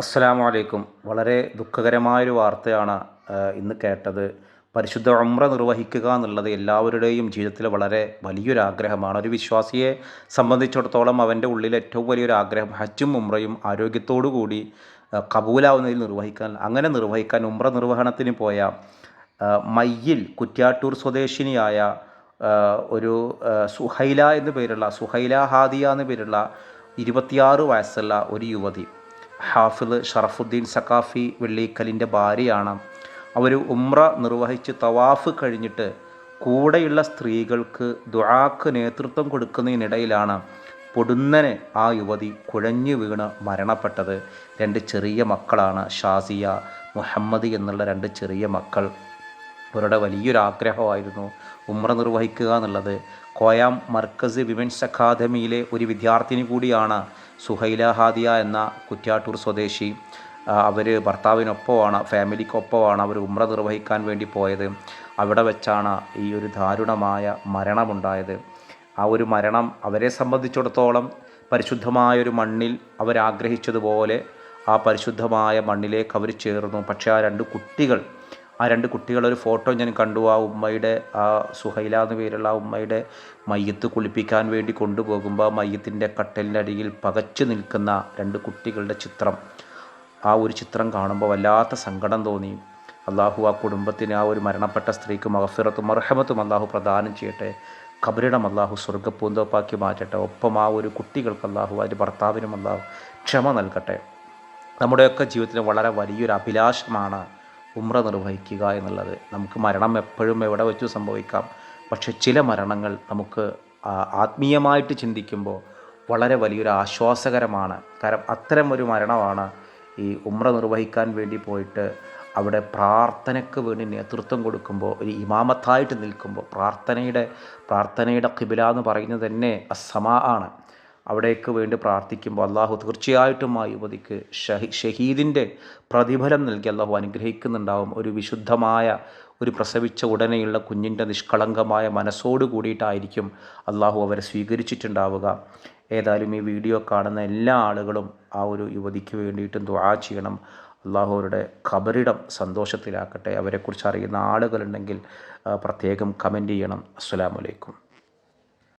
അസ്സലാമു അലൈക്കും വളരെ ദുഃഖകരമായൊരു വാർത്തയാണ് ഇന്ന് കേട്ടത്. പരിശുദ്ധ ഉംറ നിർവഹിക്കുക എന്നുള്ളത് എല്ലാവരുടെയും ജീവിതത്തിൽ വളരെ വലിയൊരു ആഗ്രഹമാണ്. ഒരു വിശ്വാസിയെ സംബന്ധിച്ചിടത്തോളം അവന്റെ ഉള്ളിൽ ഏറ്റവും വലിയൊരു ആഗ്രഹം ഹജ്ജും ഉംറയും ആരോഗ്യത്തോടു കൂടി കബൂലാവുന്നതിൽ നിർവഹിക്കാൻ അങ്ങനെ നിർവഹിക്കാൻ ഉംറ നിർവഹണത്തിന് പോയ മയ്യിൽ കുറ്റ്യാട്ടൂർ സ്വദേശിനിയായ ഒരു സുഹൈല എന്ന് പേരുള്ള സുഹൈല ഹാദിയ എന്ന് പേരുള്ള ഇരുപത്തിയാറ് വയസ്സുള്ള ഒരു യുവതി. ഹാഫിദ് ഷറഫുദ്ദീൻ സക്കാഫി വെള്ളിക്കലിന്റെ ഭാര്യയാണ്. അവർ ഉമ്ര നിർവഹിച്ച് തവാഫ് കഴിഞ്ഞിട്ട് കൂടെയുള്ള സ്ത്രീകൾക്ക് ദുആക്ക് നേതൃത്വം കൊടുക്കുന്നതിനിടയിലാണ് പൊടുന്നനെ ആ യുവതി കുഴഞ്ഞു വീണ് മരണപ്പെട്ടത്. രണ്ട് ചെറിയ മക്കളാണ് ഷാസിയ മുഹമ്മദ് എന്നുള്ള രണ്ട് ചെറിയ മക്കൾ. അവരുടെ വലിയൊരു ആഗ്രഹമായിരുന്നു ഉമ്ര നിർവഹിക്കുക എന്നുള്ളത്. കോയാം മർക്കസ് വിമൻസ് അക്കാദമിയിലെ ഒരു വിദ്യാർത്ഥിനി കൂടിയാണ് സുഹൈല ഹാദിയ എന്ന കുറ്റ്യാട്ടൂർ സ്വദേശി. അവർ ഭർത്താവിനൊപ്പമാണ് ഫാമിലിക്കൊപ്പമാണ് അവർ ഉമ്ര നിർവഹിക്കാൻ വേണ്ടി പോയത്. അവിടെ വെച്ചാണ് ഈ ഒരു ദാരുണമായ മരണമുണ്ടായത്. ആ ഒരു മരണം അവരെ സംബന്ധിച്ചിടത്തോളം പരിശുദ്ധമായൊരു മണ്ണിൽ അവരാഗ്രഹിച്ചതുപോലെ ആ പരിശുദ്ധമായ മണ്ണിലേക്ക് അവർ ചേർന്നു. പക്ഷേ ആ രണ്ട് കുട്ടികൾ ആ രണ്ട് കുട്ടികളുടെ ഒരു ഫോട്ടോ ഞാൻ കണ്ടു. ആ ഉമ്മയുടെ ആ സുഹൈല എന്ന് പേരുള്ള ആ ഉമ്മയുടെ മയ്യത്ത് കുളിപ്പിക്കാൻ വേണ്ടി കൊണ്ടുപോകുമ്പോൾ ആ മയ്യത്തിന്റെ അടിയിൽ പകച്ചു നിൽക്കുന്ന രണ്ട് കുട്ടികളുടെ ചിത്രം. ആ ഒരു ചിത്രം കാണുമ്പോൾ വല്ലാത്ത സങ്കടം തോന്നി. അള്ളാഹു ആ കുടുംബത്തിന് ആ ഒരു മരണപ്പെട്ട സ്ത്രീക്ക് മഹഫിറത്തും മർഹമത്തും അള്ളാഹു പ്രദാനം ചെയ്യട്ടെ. കബരിടം അള്ളാഹു സ്വർഗപ്പൂന്തോപ്പാക്കി മാറ്റട്ടെ. ഒപ്പം ആ ഒരു കുട്ടികൾക്ക് അള്ളാഹു അതിന്റെ ഭർത്താവിനും അള്ളാഹു ക്ഷമ നൽകട്ടെ. നമ്മുടെയൊക്കെ ജീവിതത്തിൽ വളരെ വലിയൊരു അഭിലാഷമാണ് ഉമ്ര നിർവഹിക്കുക എന്നുള്ളത്. നമുക്ക് മരണം എപ്പോഴും എവിടെ വെച്ച് സംഭവിക്കാം. പക്ഷെ ചില മരണങ്ങൾ നമുക്ക് ആത്മീയമായിട്ട് ചിന്തിക്കുമ്പോൾ വളരെ വലിയൊരു ആശ്വാസകരമാണ്. കാരണം അത്തരം ഒരു മരണമാണ് ഈ ഉമ്ര നിർവഹിക്കാൻ വേണ്ടി പോയിട്ട് അവിടെ പ്രാർത്ഥനയ്ക്ക് വേണ്ടി നേതൃത്വം കൊടുക്കുമ്പോൾ ഒരു ഇമാമത്തായിട്ട് നിൽക്കുമ്പോൾ പ്രാർത്ഥനയുടെ പ്രാർത്ഥനയുടെ കിബില എന്ന് പറയുന്നത് തന്നെ അസമാ ആണ്. അവിടേക്ക് വേണ്ടി പ്രാർത്ഥിക്കുമ്പോൾ അള്ളാഹു തീർച്ചയായിട്ടും ആ യുവതിക്ക് ഷഹി ഷഹീദിന്റെ പ്രതിഫലം നൽകി അള്ളാഹു അനുഗ്രഹിക്കുന്നുണ്ടാവും. ഒരു വിശുദ്ധമായ ഒരു പ്രസവിച്ച ഉടനെയുള്ള കുഞ്ഞിന്റെ നിഷ്കളങ്കമായ മനസ്സോട് കൂടിയിട്ടായിരിക്കും അള്ളാഹു അവരെ സ്വീകരിച്ചിട്ടുണ്ടാവുക. ഏതായാലും ഈ വീഡിയോ കാണുന്ന എല്ലാ ആളുകളും ആ ഒരു യുവതിക്ക് വേണ്ടിയിട്ടും ദുആ ചെയ്യണം. അള്ളാഹു അവരുടെ ഖബറിടം സന്തോഷത്തിലാക്കട്ടെ. അവരെക്കുറിച്ച് അറിയുന്ന ആളുകളുണ്ടെങ്കിൽ പ്രത്യേകം കമന്റ് ചെയ്യണം. അസ്സലാമു അലൈക്കും.